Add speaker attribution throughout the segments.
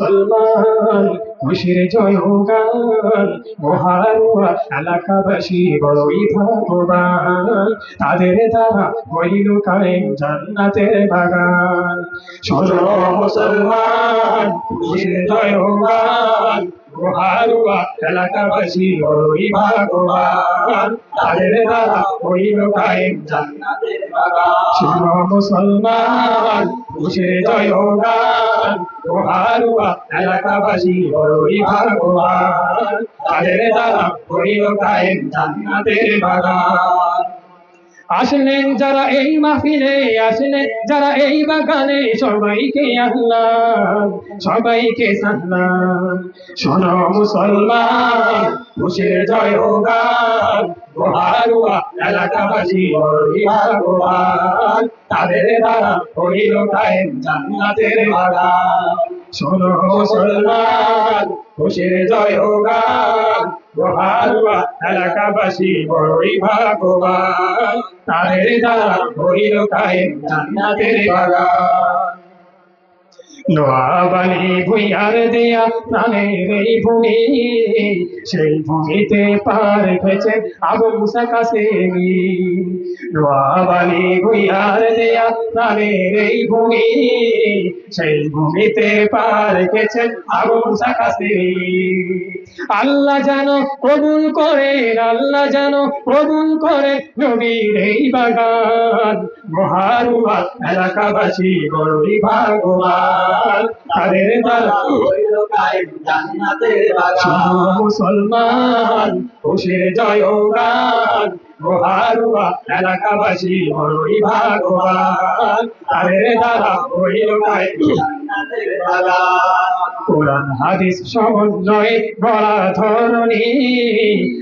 Speaker 1: মুসলমান খুশির জয় গান মহারুয়া এলাকাবাসী বড়ই ভগবান। তাদের দ্বারা হইল কায়েম জান্নাতের বাগান। শোনো মুসলমান খুশির জয় গান মহারুয়া এলাকাবাসী বড়ই ভাগ্যবান তাদের দ্বারা হইল কায়েম জান্নাতের বাগান। শোনো মুসলমান খুশির জয় গান। মহারুয়া এলাকাবাসী বড়ই ভাগ্যবান তাদের দ্বারা হইল কায়েম জান্নাতের বাগান। আসলেন যারা এই মাহফিলে, আসলেন যারা এই বাগানে, সবাইকে আল্লাহ, সবাইকে সাল্লাম শোনো মুসলমান, খুশির জয় গান গোহারুয়া তাদের দ্বারা হইল কায়েম জান্নাতের বাগান। শোনো মুসলমান খুশির জয় গান। গোহারুয়া এলাকাবাসী, বড়ই ভাগ্যবান। তাদের দ্বারা হইল কায়েম জান্নাতের বাগান। ভুইয়ার দেয়া এই ভূমি, সেই ভূমিতে পার হয়েছে আবু মুসা কাসেমি। নোয়াবালি ভুইয়ার দেয়া এই ভূমি, সেই ভূমিতে পার আবু আল্লাহ যেন কবুল করেন, আল্লাহ যেন কবুল করে নবীর এই বাগান। মহারুয়া এলাকাবাসী বড়ই ভাগবান তাদের মুসলমান, খুশির জয় গান মহারুয়া এলাকাবাসী বড়ই ভাগবান তাদের দ্বারা হইল কোরআন, হাদিস সমন্বয়ে গড়া ধরণী।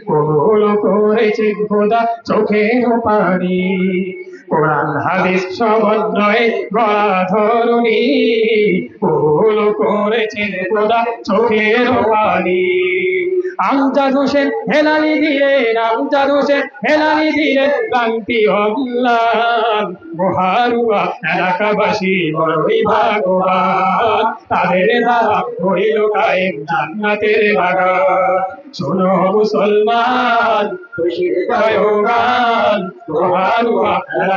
Speaker 1: কবুল করেছে খোদা চোখের পানি। কোরআন, হাদিস গড়া ধরণী কবুল করেছে খোদা চোখের পানি। আমজাদ হোসেন হেলালি দিলেন আমজাদ হোসেন হেলালি দিলেন গানটি অল্লাহ মহারুয়া এলাকাবাসী বড়ই ভাগবান তাদের দ্বারা হইল কায়েম জান্নাতের বাগান। শোনো মুসলমান মহারুয়া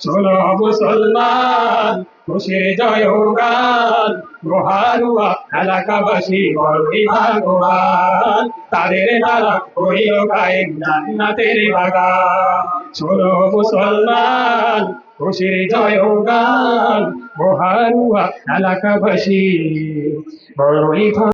Speaker 1: চলো মুসলমান খুশির জয় গান মহারুয়া এলাকাবাসী ভাগবান তাদের দ্বারা হইল কায়েম জান্নাতের বাগান। চলো মুসলমান খুশির জয় গান মহারুয়া এলাকাবাসী, বড়ই